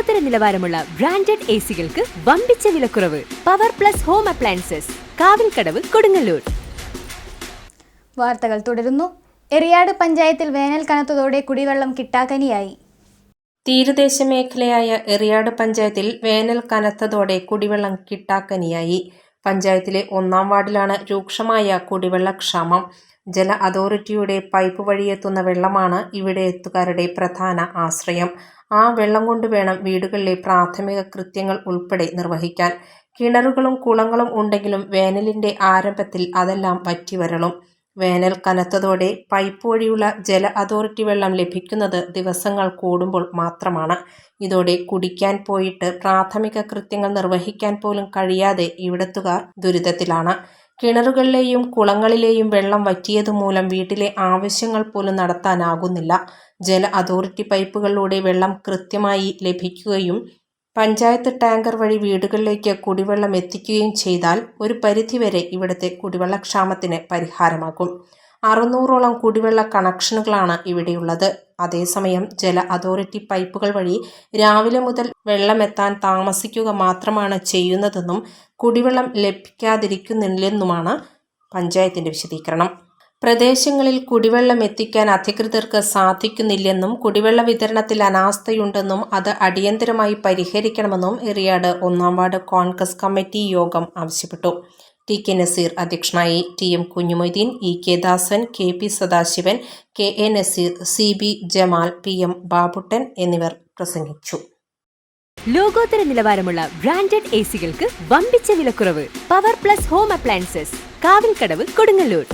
ലോകോത്തര നിലവാരമുള്ള branded A സികൾക്ക് വമ്പിച്ച വിലക്കുറവ്. Power plus home appliances Kavilkadavu Kodungallur. വാർത്തകൾ തുടരുന്നു. എറിയാട് പഞ്ചായത്തിൽ വേനൽ കനത്തതോടെ കുടിവെള്ളം കിട്ടാക്കനിയായി. തീരദേശ മേഖലയായ എറിയാട് പഞ്ചായത്തിൽ വേനൽ കനത്തതോടെ കുടിവെള്ളം കിട്ടാക്കനിയായി. പഞ്ചായത്തിലെ ഒന്നാം വാർഡിലാണ് രൂക്ഷമായ കുടിവെള്ളക്ഷാമം ജല അതോറിറ്റിയുടെ പൈപ്പ് വഴിയെത്തുന്ന വെള്ളമാണ് ഇവിടെ എത്തുകാരുടെ പ്രധാന ആശ്രയം. ആ വെള്ളം കൊണ്ട് വേണം വീടുകളിലെ പ്രാഥമിക കൃത്യങ്ങൾ ഉൾപ്പെടെ നിർവഹിക്കാൻ. കിണറുകളും കുളങ്ങളും ഉണ്ടെങ്കിലും വേനലിന്റെ ആരംഭത്തിൽ അതെല്ലാം വറ്റിവരളും. വേനൽ കനത്തതോടെ പൈപ്പ് വഴിയുള്ള ജല അതോറിറ്റി വെള്ളം ലഭിക്കുന്നത് ദിവസങ്ങൾ കൂടുമ്പോൾ മാത്രമാണ്. ഇതോടെ കുടിക്കാൻ പോയിട്ട് പ്രാഥമിക കൃത്യങ്ങൾ നിർവഹിക്കാൻ പോലും കഴിയാതെ ഇവിടത്തുകാർ ദുരിതത്തിലാണ്. കിണറുകളിലെയും കുളങ്ങളിലെയും വെള്ളം വറ്റിയതുമൂലം വീട്ടിലെ ആവശ്യങ്ങൾ പോലും നടത്താനാകുന്നില്ല. ജല അതോറിറ്റി പൈപ്പുകളിലൂടെ വെള്ളം കൃത്യമായി ലഭിക്കുകയും പഞ്ചായത്ത് ടാങ്കർ വഴി വീടുകളിലേക്ക് കുടിവെള്ളം എത്തിക്കുകയും ചെയ്താൽ ഒരു പരിധിവരെ ഇവിടുത്തെ കുടിവെള്ളക്ഷാമത്തിന് പരിഹാരമാകും. അറുന്നൂറോളം കുടിവെള്ള കണക്ഷനുകളാണ് ഇവിടെയുള്ളത്. അതേസമയം ജല അതോറിറ്റി പൈപ്പുകൾ വഴി രാവിലെ മുതൽ വെള്ളമെത്താൻ താമസിക്കുക മാത്രമാണ് ചെയ്യുന്നതെന്നും കുടിവെള്ളം ലഭിക്കാതിരിക്കുന്നില്ലെന്നുമാണ് പഞ്ചായത്തിന്റെ വിശദീകരണം. പ്രദേശങ്ങളിൽ കുടിവെള്ളം എത്തിക്കാൻ അധികൃതർക്ക് സാധിക്കുന്നില്ലെന്നും കുടിവെള്ള വിതരണത്തിൽ അനാസ്ഥയുണ്ടെന്നും അത് അടിയന്തരമായി പരിഹരിക്കണമെന്നും എറിയാട് ഒന്നാം വാർഡ് കോൺഗ്രസ് കമ്മിറ്റി യോഗം ആവശ്യപ്പെട്ടു. ടി കെ നസീർ അധ്യക്ഷനായി T M Kunhimoideen E K Dasan K P Sadasivan K A Nazeer C B Jamal P M Babuttan എന്നിവർ പ്രസംഗിച്ചു. ലോകോത്തര നിലവാരമുള്ള ബ്രാൻഡഡ് എ സികൾക്ക് വമ്പിച്ച വിലക്കുറവ്. Power plus home appliances Kavilkadavu Kodungallur.